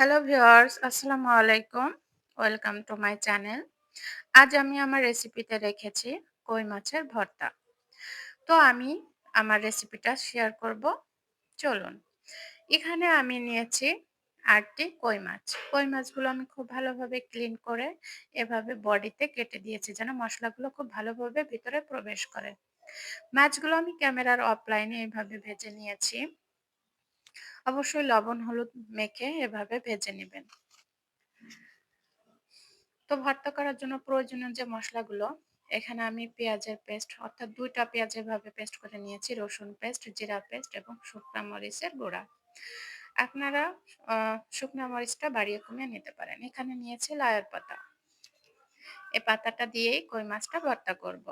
Hello viewers আসসালামু আলাইকুম welcome to my channel আজ আমি আমার রেসিপিতে রেখেছি, কই মাছের ভর্তা। তো আমি আমার রেসিপিটা শেয়ার করব। চলুন। এখানে আমি নিয়েছি আটটি কই মাছ। কই মাছগুলো আমি খুব ভালোভাবে ক্লিন করে এভাবে বডিতে কেটে দিয়েছি যেন মশলাগুলো খুব ভালোভাবে ভিতরে প্রবেশ করে। মাছগুলো আমি ক্যামেরার অফলাইনে এভাবে ভেজে নিয়েছি। অবশ্যই লবণ, হলুদ মেখে এভাবে ভেজে নেবেন। তো ভর্তা করার জন্য প্রয়োজনীয় যে মশলাগুলো, এখানে আমি পেঁয়াজের পেস্ট, অর্থাৎ দুইটা পেঁয়াজ এভাবে পেস্ট করে নিয়েছি, রসুন পেস্ট, জিরা পেস্ট এবং শুকনা মরিচের গুঁড়া। আপনারা শুকনা মরিচটা বাড়িয়ে কমিয়ে নিতে পারেন। এখানে নিয়েছি লায়ের পাতা। এই পাতাটা দিয়েই কই মাছটা ভর্তা করব।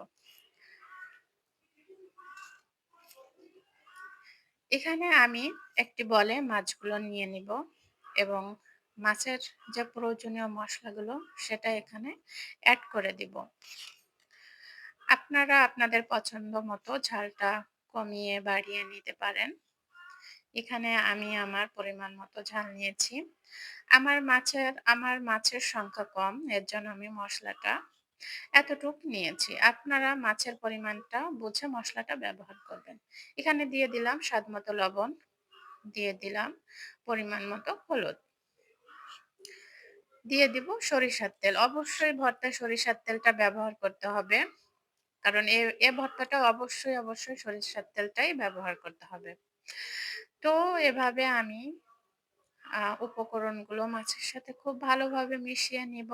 এখানে আমি একটি বলে মাছগুলো নিয়ে নিব এবং মাছের যে প্রয়োজনীয় মশলাগুলো সেটা এখানে অ্যাড করে দিব। আপনারা আপনাদের পছন্দ মতো ঝালটা কমিয়ে বাড়িয়ে নিতে পারেন। এখানে আমি আমার পরিমাণ মতো ঝাল নিয়েছি। আমার মাছের আমার মাছের সংখ্যা কম, এর জন্য আমি মশলাটা এতটুক নিয়েছি। আপনারা মাছের পরিমাণটা বুঝে মশলাটা ব্যবহার করবেন। এখানে দিয়ে দিলাম স্বাদ মতো লবণ, দিয়ে দিলাম পরিমাণ মতো হলুদ। দিয়ে দিব সরিষার তেল। অবশ্যই ভর্তায় সরিষার তেলটা ব্যবহার করতে হবে। কারণ এ এ ভর্তাটা অবশ্যই অবশ্যই সরিষার তেলটাই ব্যবহার করতে হবে। তো এভাবে আমি উপকরণগুলো মাছের সাথে খুব ভালোভাবে মিশিয়ে নিব।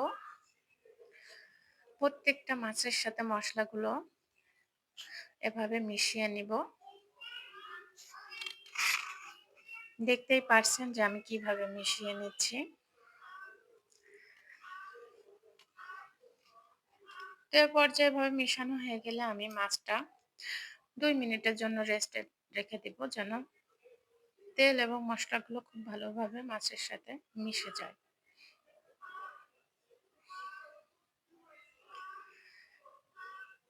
প্রত্যেকটা মাছের সাথে মশলাগুলো এভাবে মিশিয়ে নিব। দেখতেই পারছেন যে আমি কীভাবে মিশিয়ে নিচ্ছি। তো পর্যায়ভাবে মিশানো হয়ে গেলে আমি মাছটা দুই মিনিটের জন্য রেস্টে রেখে দিব যেন তেল এবং মশলাগুলো খুব ভালোভাবে মাছের সাথে মিশে যায়।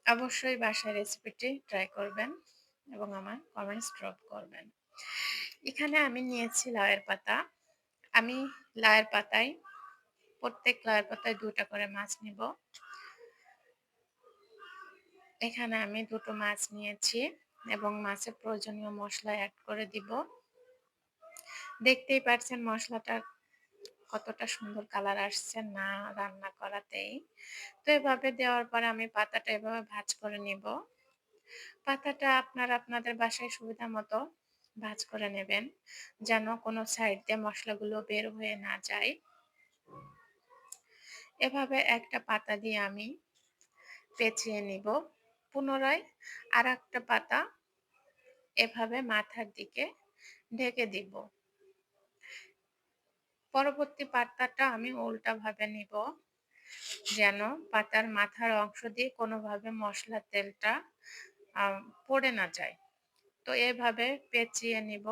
অবশ্যই বাসায় রেসিপিটি ট্রাই করবেন এবং আমার কমেন্টস ড্রপ করবেন। এখানে আমি নিয়েছি লাউয়ের পাতা। আমি লাউয়ের পাতায়, প্রত্যেক লাউয়ের পাতায় দুটা করে মাছ নিব। এখানে আমি দুটো মাছ নিয়েছি এবং মাছের প্রয়োজনীয় মশলা অ্যাড করে দিব। দেখতেই পাচ্ছেন মশলাটা কতটা সুন্দর কালার আসছে না রান্না করাতেই। তো এভাবে দেওয়ার পরে আমি পাতাটা এভাবে ভাজ করে নিব। পাতাটা আপনারা আপনাদের বাসায় সুবিধা মতো ভাজ করে নেবেন, যেন কোনো সাইড দিয়ে মশলাগুলো বের হয়ে না যায়। এভাবে একটা পাতা দিয়ে আমি পেঁচিয়ে নিব। পুনরায় আর একটা পাতা এভাবে মাথার দিকে ঢেকে দিব। পরবর্তী পাতাটা আমি উল্টাভাবে নিব। যেন পাতার মাথার অংশ দিয়ে কোনোভাবে মশলা তেলটা পড়ে না যায়। তো এভাবে পেঁচিয়ে নিব।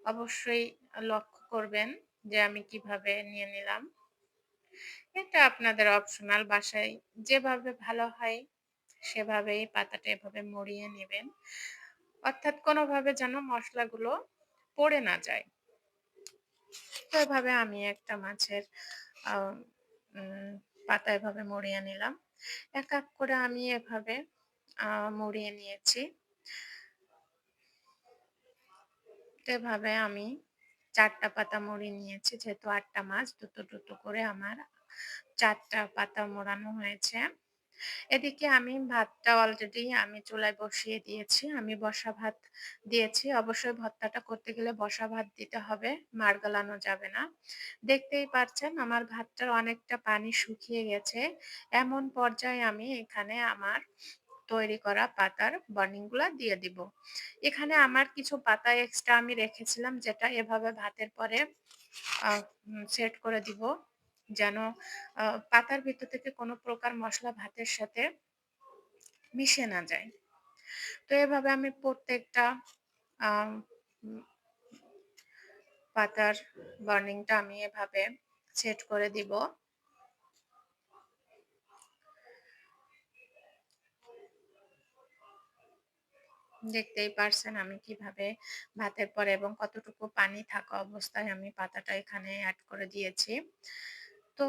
অবশ্যই লক্ষ্য করবেন যে আমি কীভাবে নিয়ে নিলাম। এটা আপনাদের অপশনাল বাসায় যেভাবে ভালো হয়, সেভাবেই পাতাটা এভাবে মরিয়ে নেবেন। অর্থাৎ কোনোভাবে যেন মশলাগুলো পড়ে না যায়। এভাবে আমি একটা মাছের পাতা এভাবে মরিয়ে নিলাম। এক এক করে আমি এভাবে মরিয়ে নিয়েছি। এভাবে আমি চারটা পাতা মরিয়ে নিয়েছি, যেহেতু আটটা মাছ, দুটো দুটো করে আমার চারটা পাতা মোড়ানো হয়েছে। এদিকে আমি ভাতটা অলরেডি আমি চুলায় বসিয়ে দিয়েছি, আমি বসা ভাত দিয়েছি। অবশ্যই ভর্তাটা করতে গেলে বসা ভাত দিতে হবে, মার গালানো যাবে না। দেখতেই পাচ্ছেন আমার ভাতটার অনেকটা পানি শুকিয়ে গেছে। এমন পর্যায়ে আমি এখানে আমার তৈরি করা পাতার বার্নিংগুলা দিয়ে দিব। এখানে আমার কিছু পাতা এক্সট্রা আমি রেখেছিলাম, যেটা এভাবে ভাতের পরে সেট করে দিব। যেন পাতার ভিতর থেকে কোনো প্রকার মশলা ভাতের সাথে মিশে না যায় তো এভাবে আমি প্রত্যেকটা পাতার বার্নিংটা আমি এভাবে সেট করে দিব দেখতেই পারছেন আমি কীভাবে ভাতের পরে এবং কতটুকু পানি থাকা অবস্থায় আমি পাতাটা এখানে অ্যাড করে দিয়েছি। তো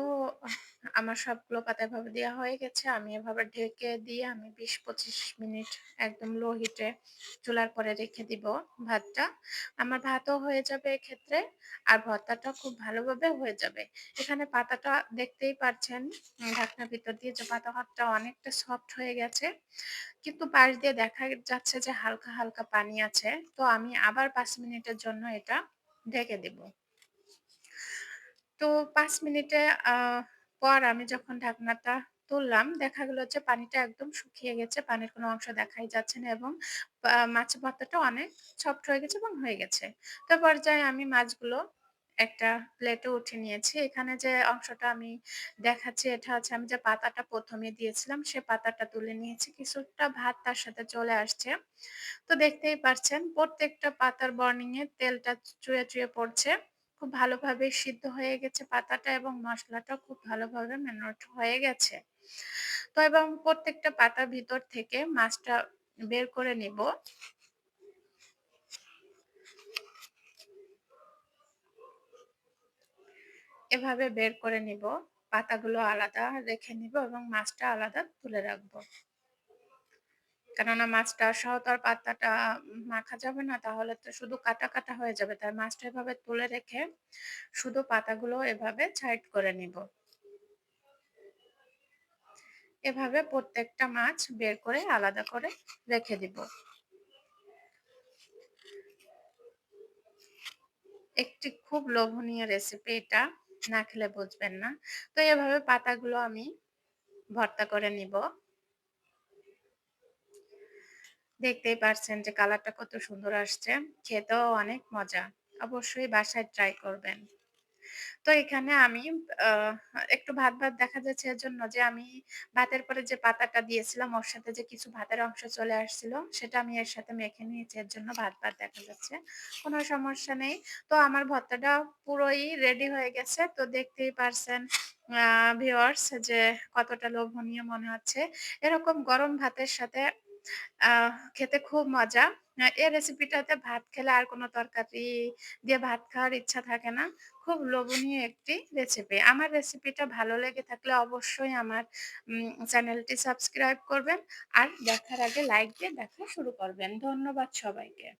আমার সবগুলো পাতা এভাবে দেওয়া হয়ে গেছে। আমি এভাবে ঢেকে দিয়ে আমি ২০-২৫ মিনিট একদম লো হিটে চুলার পরে রেখে দিব ভাতটা। আমার ভাতও হয়ে যাবে এক্ষেত্রে। আর ভর্তাটাও খুব ভালোভাবে হয়ে যাবে। এখানে পাতাটা দেখতেই পারছেন উম ঢাকনার ভিতর দিয়ে যে পাতা ভাতটা অনেকটা সফট হয়ে গেছে। কিন্তু পাশ দিয়ে দেখা যাচ্ছে যে হালকা, হালকা পানি আছে। তো আমি আবার পাঁচ মিনিটের জন্য এটা ঢেকে দিব। তো ৫ মিনিটে পর আমি যখন ঢাকনাটা তুললাম, দেখা গেল যে পানিটা একদম শুকিয়ে গেছে। পানির কোনো অংশ দেখাই যাচ্ছে না এবং আ মাছের অনেক সফট হয়ে গেছে এবং হয়ে গেছে। তো পর্যায়ে আমি মাছগুলো একটা প্লেটে উঠিয়ে নিয়েছি। এখানে যে অংশটা আমি দেখাচ্ছি এটা হচ্ছে আমি যে পাতাটা ১ম এ দিয়েছিলাম সে পাতাটা তুলে নিয়েছি। কিছুটা ভাত তার সাথে চলে আসছে। তো দেখতেই পারছেন প্রত্যেকটা পাতার বর্নিং এ তেলটা চুইয়ে, চুইয়ে পড়ছে। খুব ভালোভাবে সিদ্ধ হয়ে গেছে পাতাটা এবং মশলাটা খুব ভালোভাবে ম্যারিনেট হয়ে গেছে। তো এবং প্রত্যেকটা পাতার ভিতর থেকে মাছটা বের করে নিব। এভাবে বের করে নিব। পাতাগুলো আলাদা রেখে নিব এবং মাছটা আলাদা তুলে রাখব। কেননা মাছটা সহ পাতাটা মাখা যাবে না। তাহলে তো শুধু কাটা, কাটা হয়ে যাবে। তাই মাছটা এভাবে তুলে রেখে শুধু পাতাগুলো এভাবে সাইড করে নিব। এভাবে প্রত্যেকটা মাছ বের করে আলাদা করে রেখে দিব। একটি খুব লোভনীয় রেসিপি এটা। না খেলে বুঝবেন না। তো এভাবে পাতাগুলো আমি ভর্তা করে নিব। দেখতেই পারছেন যে কালারটা কত সুন্দর আসছে। খেতেও অনেক মজা। অবশ্যই বাসায় ট্রাই করবেন। তো এখানে আমি একটু ভাত, ভাত দেখা যাচ্ছে এর জন্য যে আমি ভাতের পরে যে পাতাটা দিয়েছিলাম ওর সাথে যে কিছু ভাতের অংশ চলে আসছিল সেটা আমি এর সাথে মেখে নিয়েছি। এর জন্য ভাত, ভাত দেখা যাচ্ছে। কোনো সমস্যা নেই। তো আমার ভর্তাটা পুরোই রেডি হয়ে গেছে। তো দেখতেই পারছেন আ ভিউয়ার্স যে কতটা লোভনীয় মনে হচ্ছে। এরকম গরম ভাতের সাথে আ খেতে খুব মজা। এই রেসিপিটাতে ভাত খেলে আর কোনো তরকারি দিয়ে ভাত খাওয়ার ইচ্ছা থাকে না। খুব লোভনীয় একটি রেসিপি। আমার রেসিপিটা ভালো লেগে থাকলে অবশ্যই আমার চ্যানেলটি সাবস্ক্রাইব করবেন। আর দেখার আগে লাইক দিয়ে দেখা শুরু করবেন। ধন্যবাদ সবাইকে।